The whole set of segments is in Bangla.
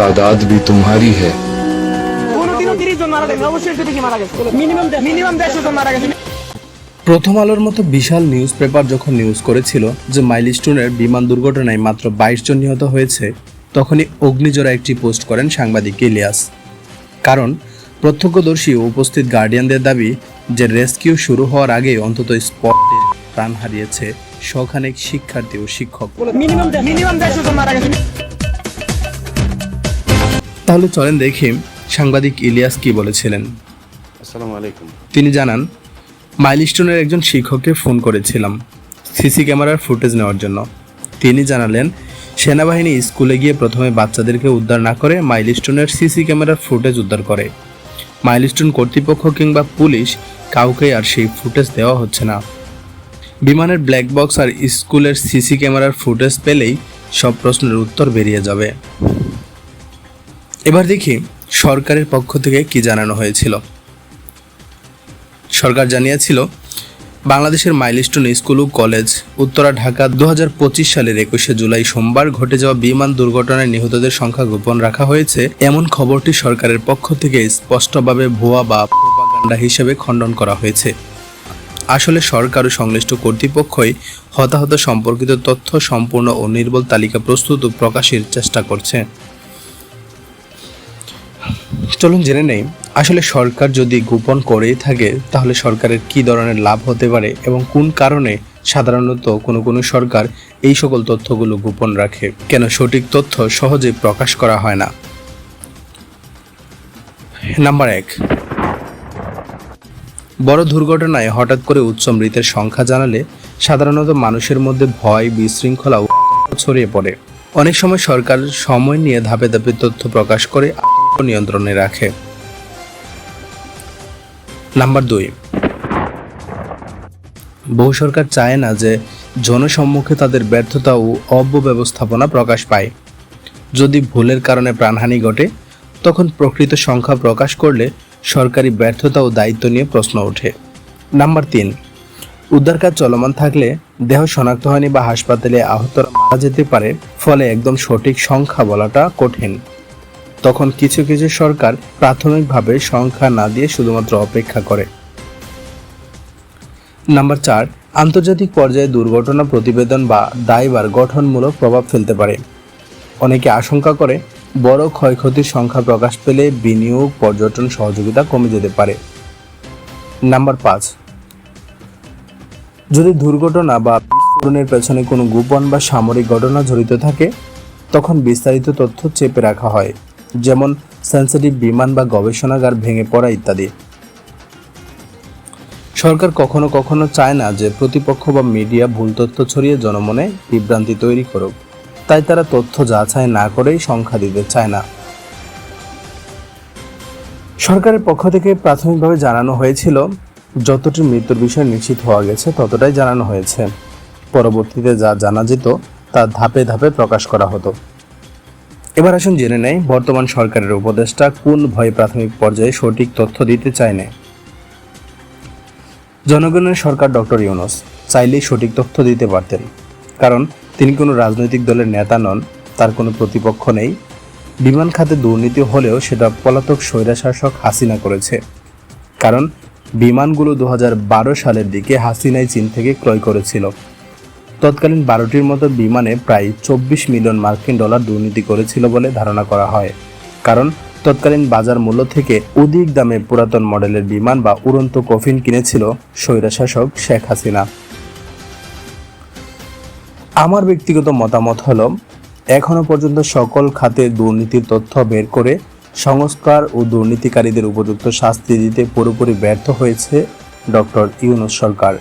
तादाद भी तुम्हारी है কোনোদিনও তিরিশ জন মারা গেছে অবশ্যই সেটা কি মারা গেছে মিনিমাম মিনিমাম দেড়শো জন মারা গেছে প্রথম আলোর মতো বিশাল নিউজ পেপার যখন নিউজ করেছিল যে মাইলস্টোনের বিমান দুর্ঘটনায় মাত্র বাইশ জন নিহত হয়েছে তখনই অগ্নিজোড়া একটি পোস্ট করেন সাংবাদিক ইলিয়াস কারণ প্রত্যক্ষদর্শী ও উপস্থিত গার্ডিয়ানদের দাবি যে রেস্কিউ শুরু হওয়ার আগে অন্তত স্পটে প্রাণ হারিয়েছে শখানেক শিক্ষার্থী ও শিক্ষক তাহলে চলেন দেখি সাংবাদিক ইলিয়াস কি বলেছিলেন। আসসালামু আলাইকুম। তিনি জানান মাইলস্টোনের একজন শিক্ষককে ফোন করেছিলাম সিসি ক্যামেরার ফুটেজ নেওয়ার জন্য। তিনি জানালেন সেনাবাহিনী স্কুলে গিয়ে প্রথমে বাচ্চাদেরকে উদ্ধার না করে মাইলস্টোনের সিসি ক্যামেরার ফুটেজ উদ্ধার করে। মাইলস্টোন কর্তৃপক্ষ কিংবা পুলিশ কাউকে আর সেই ফুটেজ দেওয়া হচ্ছে না। বিমানের ব্ল্যাক বক্স আর স্কুলের সিসি ক্যামেরার ফুটেজ পেলেই সব প্রশ্নের উত্তর বেরিয়ে যাবে। এবার দেখি সরকারের পক্ষ থেকে কি জানানো হয়েছিল। সরকার জানিয়েছিল, বাংলাদেশের মাইলস্টোন স্কুল ও কলেজ, উত্তরা, ঢাকা দু হাজার পঁচিশ সালের একুশে জুলাই সোমবার ঘটে যাওয়া বিমান দুর্ঘটনায় নিহতদের সংখ্যা গোপন রাখা হয়েছে। এমন খবরটি সরকারের পক্ষ থেকে স্পষ্টভাবে ভুয়া বা প্রোপাগান্ডা হিসেবে খণ্ডন করা হয়েছে। আসলে সরকার ও সংশ্লিষ্ট কর্তৃপক্ষই হতাহত সম্পর্কিত তথ্য সম্পূর্ণ ও নির্বল তালিকা প্রস্তুত ও প্রকাশের চেষ্টা করছে। চলুন জেনে নেই, আসলে সরকার যদি গোপন করেই থাকে, তাহলে সরকারের কি ধরনের লাভ হতে পারে এবং কোন কারণে সাধারণত কোনো কোনো সরকার এই সকল তথ্যগুলো গোপন রাখে? কেন সঠিক তথ্য সহজে প্রকাশ করা হয় না? নাম্বার এক। বড় দুর্ঘটনায় হঠাৎ করে উচ্চ মৃতের সংখ্যা জানালে সাধারণত মানুষের মধ্যে ভয় বিশৃঙ্খলা ছড়িয়ে পড়ে। অনেক সময় সরকার সময় নিয়ে ধাপে ধাপে তথ্য প্রকাশ করে নিয়ন্ত্রণে রাখে। নাম্বার দুই। বহু সরকার চায় না যে জনসম্মুখে তাদের ব্যর্থতা ও অব্যবস্থাপনা প্রকাশ পায়। যদি ভুলের কারণে প্রাণহানি ঘটে, তখন প্রকৃত সংখ্যা প্রকাশ করলে সরকারি ব্যর্থতা ও দায়িত্ব নিয়ে প্রশ্ন ওঠে। নাম্বার তিন। উদ্ধার কাজ চলমান থাকলে দেহ শনাক্ত হয়নি বা হাসপাতালে আহতরা মারা যেতে পারে, ফলে একদম সঠিক সংখ্যা বলাটা কঠিন। তখন কিছু কিছু সরকার প্রাথমিকভাবে সংখ্যা না দিয়ে শুধুমাত্র অপেক্ষা করে। নাম্বার চার, আন্তর্জাতিক পর্যায়ে দুর্ঘটনা প্রতিবেদন বা দায়বার গঠনমূলক প্রভাব ফেলতে পারে। অনেকে আশঙ্কা করে, বড় ক্ষয়ক্ষতির সংখ্যা প্রকাশ পেলে বিনিয়োগ, পর্যটন সহযোগিতা কমে যেতে পারে। নাম্বার পাঁচ, যদি দুর্ঘটনা বা বিস্ফোরণের পেছনে কোনো গোপন বা সামরিক ঘটনা জড়িত থাকে, তখন বিস্তারিত তথ্য চেপে রাখা হয়। যেমন সেন্সিটিভ বিমান বা গবেষণাগার ভেঙে পড়া ইত্যাদি। সরকার কখনো কখনো চায় না যে প্রতিপক্ষ বা মিডিয়া ভুল তথ্য ছড়িয়ে জনমনে বিভ্রান্তি তৈরি করুক। তাই তারা তথ্য যাচাই না করেই সংখ্যা দিতে চায় না। সরকারের পক্ষ থেকে প্রাথমিকভাবে জানানো হয়েছিল, যতটি মৃত্যুর বিষয় নিশ্চিত হওয়া গেছে ততটাই জানানো হয়েছে। পরবর্তীতে যা জানা যেত তা ধাপে ধাপে প্রকাশ করা হতো। এবার আসুন জেনে নেই বর্তমান সরকারের উপদেষ্টা কোন ভয়ে প্রাথমিক পর্যায়ে সঠিক তথ্য দিতে চায় না। জনগণের সরকার ডক্টর ইউনুস চাইলেই সঠিক তথ্য দিতে পারতেন, কারণ তিনি কোনো রাজনৈতিক দলের নেতা নন, তার কোনো প্রতিপক্ষ নেই। বিমান খাতে দুর্নীতি হলেও সেটা পলাতক স্বৈরাশাসক হাসিনা করেছে, কারণ বিমানগুলো দু হাজার বারো সালের দিকে হাসিনাই চীন থেকে ক্রয় করেছিল। তৎকালীন বারোটির মতো বিমানে প্রায় চব্বিশ মিলিয়ন মার্কিন ডলার দুর্নীতি করেছিল বলে ধারণা করা হয়। কারণ, তৎকালীন বাজার মূল্য থেকে অধিক দামে পুরাতন মডেলের বিমান বা উড়ন্ত কফিন কিনেছিল স্বৈরাশাসক শেখ হাসিনা। আমার ব্যক্তিগত মতামত হলো এখনও পর্যন্ত সকল খাতে দুর্নীতির তথ্য বের করে সংস্কার ও দুর্নীতিকারীদের উপযুক্ত শাস্তি দিতে পুরোপুরি ব্যর্থ হয়েছে ডক্টর ইউনুস সরকার।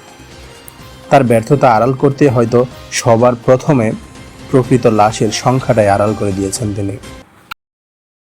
তার ব্যর্থতা আড়াল করতে হয়তো সবার প্রথমে প্রকৃত লাশের সংখ্যাটাই আড়াল করে দিয়েছেন তিনি।